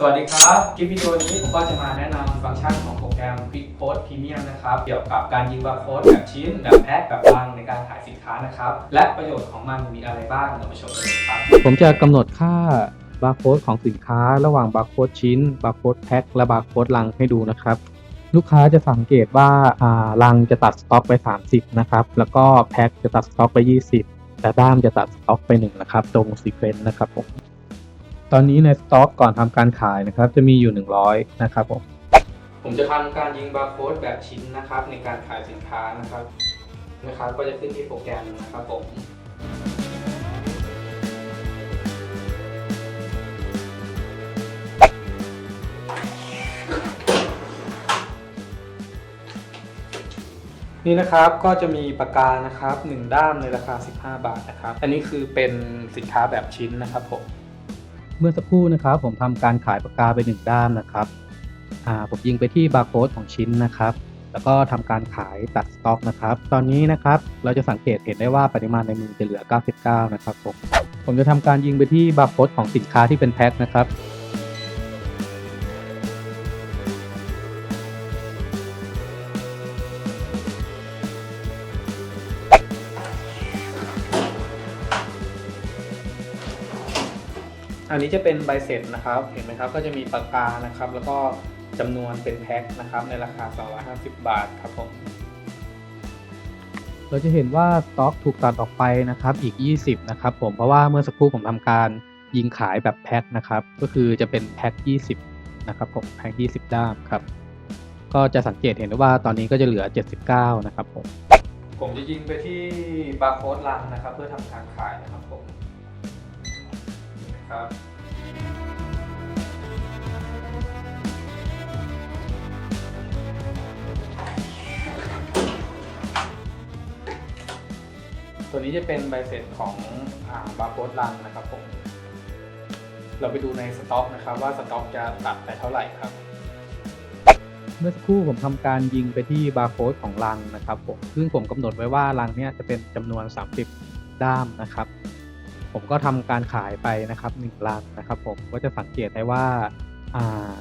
สวัสดีครับ คลิปวิดีโอนี้ผมก็จะมาแนะนำฟังก์ชันของโปรแกรม Quick Post Premium นะครับ เกี่ยวกับการยิงบาร์โค้ดแบบชิ้น แบบแพ็คแบบวางในการขายสินค้านะครับ และประโยชน์ของมันมีอะไรบ้างเรามาชมกันเลยครับ ผมจะกำหนดค่าบาร์โค้ดของสินค้า ระหว่างบาร์โค้ดชิ้น บาร์โค้ดแพ็คและบาร์โค้ดลังให้ดูนะครับ ลูกค้าจะสังเกตว่าอ่าลังจะตัดสต็อกไป 30 นะครับ แล้วก็แพ็คจะตัดสต็อกไป 20 แต่ด้ามจะตัดสต็อกไป1นะครับ ตรงซีเควนต์นะครับผม ตอนนี้ในสต็อกก่อนทำการขายนะครับ จะมีอยู่ 100 นะครับผม ผมจะทำการยิงบาร์โค้ดแบบชิ้นนะครับ ในการขายสินค้านะครับนะครับ ก็จะขึ้นที่โปรแกรมนะครับผมนี่นะครับก็จะมีปากกานะครับ 1 ด้ามในราคา 15 บาทนะครับ อันนี้คือเป็นสินค้าแบบชิ้นนะครับผม เมื่อสักครู่นะครับ ผมทำการขายปากกาไปหนึ่งด้ามนะครับผมยิงไปที่บาร์โค้ดของชิ้นนะครับ แล้วก็ทำการขายตัดสต็อกนะครับ ตอนนี้นะครับเราจะสังเกตเห็นได้ว่าปริมาณในมือจะเหลือ 99 นะครับผมผมจะทำการยิงไปที่บาร์โค้ดของสินค้าที่เป็นแพ็คนะครับ อันนี้จะเป็นใบเสร็จนะครับ เห็นไหมครับ ก็จะมีปากกานะครับ แล้วก็จำนวนเป็นแพ็คนะครับ ในราคา 250 บาทครับผม เราจะเห็นว่าสต็อกถูกตัดออกไปนะครับ อีก 20 นะครับผม เพราะว่าเมื่อสักครู่ผมทำการยิงขายแบบแพ็คนะครับ ก็คือจะเป็นแพ็ค 20 นะครับผม แพ็ค 20 ด้ามครับ ก็จะสังเกตเห็นได้ว่าตอนนี้ก็จะเหลือ 79 นะครับผม ผมจะยิงไปที่บาร์โค้ดลังนะครับ เพื่อทำการขายนะครับผมนี่นะ ครับตัวนี้จะเป็นใบเสร็จของบาร์โค้ดลังนะครับผม เราไปดูในสต็อกนะครับว่าสต็อกจะตัดไปเท่าไหร่ครับ เมื่อสักครู่ผมทำการยิงไปที่บาร์โค้ดของลังนะครับผม ซึ่งผมกำหนดไว้ว่าลังเนี่ยจะเป็นจำนวน 30 ด้ามนะครับ ผมก็ทำการขายไปนะครับ1ลังนะครับผมก็จะสังเกตได้ว่าา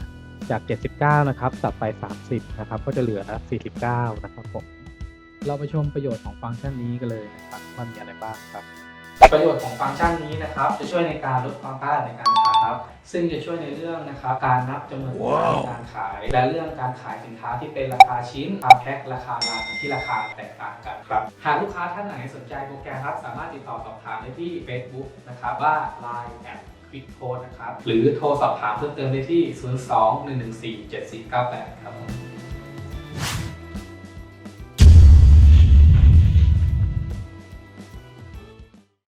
จาก 79 นะครับสับไป 30 นะครับ ก็จะเหลือ 49 นะครับผม เราไปชมประโยชน์ของฟังก์ชันนี้กันเลยนะครับว่ามีอะไรบ้างครับ ประโยชน์ของฟังก์ชันนี้นะครับ จะช่วยในการลดความพลาดในการ ขายครับ ซึ่งจะช่วยในเรื่องนะครับการนับจำนวนสินค้าในการขาย และเรื่องการขายสินค้าที่เป็นราคาชิ้นราคาแพ็คราคาลังที่ราคาแตกต่างกันครับ หากลูกค้าท่านไหนสนใจโปรแกรมครับสามารถติดต่อสอบถามได้ที่ Facebook นะครับว่า Line แอด Quick Code นะครับหรือโทรสอบถามเพิ่มเติมได้ที่ 02 114 7498 ครับผม